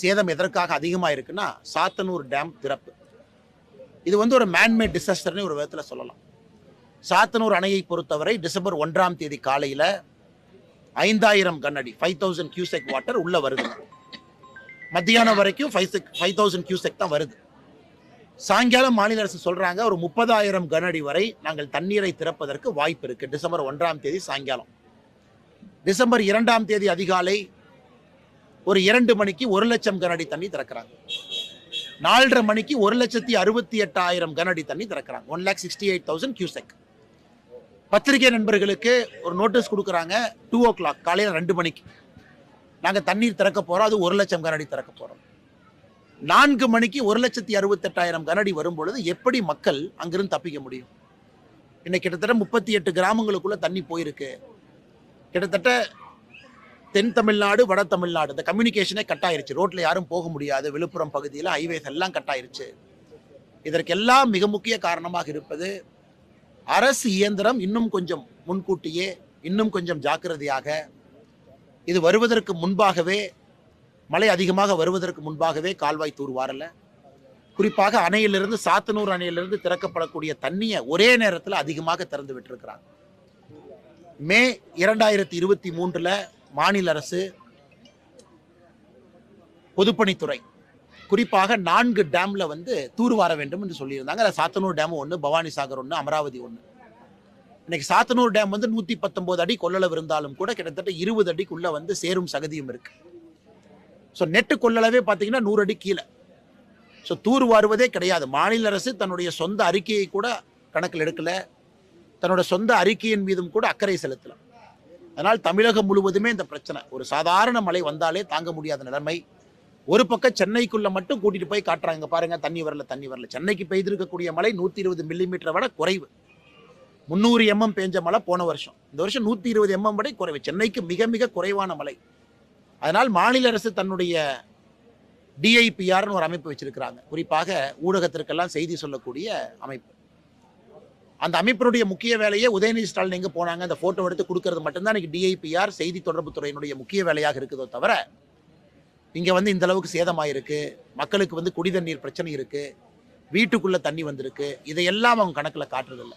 சேதம் எதற்காக அதிகமாக இருக்குன்னா சாத்தனூர் டேம் திறப்பு. இது வந்து ஒரு மேன்மேட் டிசாஸ்டர்னு ஒரு விதத்தில் சொல்லலாம். சாத்தனூர் அணையை பொறுத்தவரை டிசம்பர் ஒன்றாம் தேதி காலையில் ஐந்தாயிரம் கண்ணடி ஃபைவ் தௌசண்ட் கியூசெக் வாட்டர் உள்ளே வருது. மத்தியானம் வரைக்கும் five check five thousand cusec தான் வருது. சாயங்காலம் மாநில அரசு சொல்கிறாங்க ஒரு முப்பதாயிரம் கனஅடி வரை நாங்கள் தண்ணீரை திறப்பதற்கு வாய்ப்பு இருக்குது டிசம்பர் ஒன்றாம் தேதி சாயங்காலம். டிசம்பர் இரண்டாம் தேதி அதிகாலை ஒரு இரண்டு மணிக்கு ஒரு லட்சம் கனஅடி தண்ணி திறக்கிறாங்க. நாலரை மணிக்கு ஒரு லட்சத்தி அறுபத்தி எட்டாயிரம் கனஅடி தண்ணி திறக்கிறாங்க. One lakh sixty eight thousand cusec பத்திரிகை நண்பர்களுக்கு ஒரு நோட்டீஸ் கொடுக்குறாங்க. டூ ஓ கிளாக் காலையில் ரெண்டு மணிக்கு. நாங்கள் தண்ணீர் திறக்க போகிறோம் அது ஒரு லட்சம் கனஅடி திறக்க போகிறோம் நான்கு மணிக்கு ஒரு லட்சத்தி அறுபத்தெட்டாயிரம் கனஅடி வரும் பொழுது எப்படி மக்கள் அங்கிருந்து தப்பிக்க முடியும்? இன்னைக்கு கிட்டத்தட்ட முப்பத்தி எட்டு கிராமங்களுக்குள்ளே தண்ணி போயிருக்கு. கிட்டத்தட்ட தென் தமிழ்நாடு வட தமிழ்நாடு. இந்த கம்யூனிகேஷனே கட் ஆயிருச்சு ரோட்டில் யாரும் போக முடியாது. விழுப்புரம் பகுதியில் ஹைவேஸ் எல்லாம் கட் ஆயிருச்சு இதற்கெல்லாம் மிக முக்கிய காரணமாக இருப்பது அரசு இயந்திரம் இன்னும் கொஞ்சம் முன்கூட்டியே இன்னும் கொஞ்சம் ஜாக்கிரதையாக இது வருவதற்கு முன்பாகவே மழை அதிகமாக வருவதற்கு முன்பாகவே கால்வாய் தூர்வாரல குறிப்பாக அணையிலிருந்து சாத்தனூர் அணையிலிருந்து திறக்கப்படக்கூடிய தண்ணியை ஒரே நேரத்தில் அதிகமாக திறந்து விட்டுருக்கிறாங்க. மே இரண்டாயிரத்தி இருபத்தி மூன்றில் மாநில அரசு பொதுப்பணித்துறை. குறிப்பாக நான்கு டேம்ல வந்து தூர்வார வேண்டும் என்று சொல்லியிருந்தாங்க. அதில் சாத்தனூர் டேம் ஒன்று பவானி சாகர் ஒன்று அமராவதி ஒன்று இன்னைக்கு சாத்தனூர் டேம் வந்து நூற்றி பத்தொம்போது அடி கொள்ளளவு இருந்தாலும் கூட கிட்டத்தட்ட இருபது அடிக்குள்ளே வந்து சேரும் சகதியும் இருக்கு. ஸோ நெட்டு கொள்ளளவே பார்த்தீங்கன்னா நூறு அடி கீழே. ஸோ தூர் வாருவதே கிடையாது. மாநில அரசு தன்னுடைய சொந்த அறிக்கையை கூட கணக்கில் எடுக்கலை. தன்னோட சொந்த அறிக்கையின் மீதும் கூட அக்கறை செலுத்தலாம் அதனால் தமிழகம் முழுவதுமே இந்த பிரச்சனை. ஒரு சாதாரண மழை வந்தாலே தாங்க முடியாத நிலைமை. ஒரு பக்கம் சென்னைக்குள்ள மட்டும் கூட்டிட்டு போய் காட்டுறாங்க பாருங்கள் பாருங்க தண்ணி வரல தண்ணி வரல. சென்னைக்கு பெய்திருக்கக்கூடிய மழை நூத்தி இருபது மில்லிமீட்டரை விட குறைவு. முந்நூறு எம்எம் பெஞ்ச மழை போன வருஷம். இந்த வருஷம் நூத்தி இருபது எம்எம் வரை குறைவு. சென்னைக்கு மிக மிக குறைவான மழை. அதனால் மாநில அரசு தன்னுடைய டிஐபிஆர்னு ஒரு அமைப்பு வச்சிருக்கிறாங்க. குறிப்பாக ஊடகத்திற்கெல்லாம் செய்தி சொல்லக்கூடிய அமைப்பு. அந்த அமைப்பினுடைய முக்கிய வேலையே உதயநிதி ஸ்டாலின் எங்கே போனாங்க? அந்த ஃபோட்டோ எடுத்து கொடுக்கறது மட்டும்தான் இன்னைக்கு டிஐபிஆர் செய்தி தொடர்பு துறையினுடைய முக்கிய வேலையாக இருக்குதோ தவிர இங்கே வந்து இந்த அளவுக்கு சேதமாயிருக்கு. மக்களுக்கு வந்து குடி தண்ணீர் பிரச்சனை இருக்குது வீட்டுக்குள்ளே தண்ணி வந்திருக்கு. இதையெல்லாம் அவங்க கணக்கில் காட்டுறதில்ல.